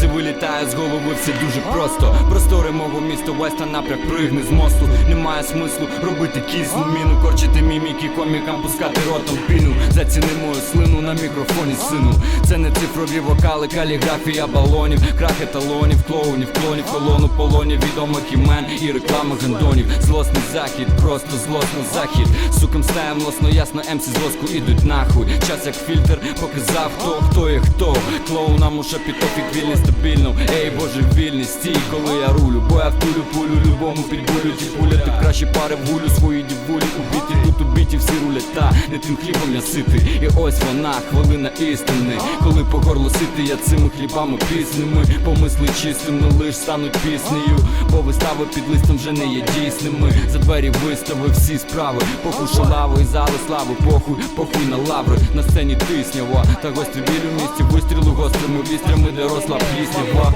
Це вилітає з голови, все дуже просто. Простори мого міста Вест на напряг пригни з мосту. Немає смислу робити кислу міну, корчити міміки, комікам пускати ротом піну. Заціни мою слину на мікрофоні, сину. Це не цифрові вокали, каліграфія балонів, крах еталонів, клоунів, клонів, колону полонів, відомих імен і реклами гандонів. Злосний захід, просто злосно захід. Сукам стаєм лосно, ясно, емсі з воску ідуть нахуй. Час як фільтр показав, хто хто є хто. Клоунам у шапітофік вільний стабільно. Ей, боже, вільний стій, коли я рулю. Бо я втулю пулю, любому підбулю ті пуля. Ти краще пари в гулю свої дівулі убіті. Не тим хлібом я ситий. І ось вона, хвилина істини. Коли по горло сити, я цими хлібами пісними. Помисли чистими лиш стануть піснею. Бо вистави під листом вже не є дійсними. За двері вистави всі справи. Похуй шалави і зали слави, похуй, похуй на лаври. На сцені тиснява. Та гострі біль у місті, вистріли гострими вістрями, де росла пісня.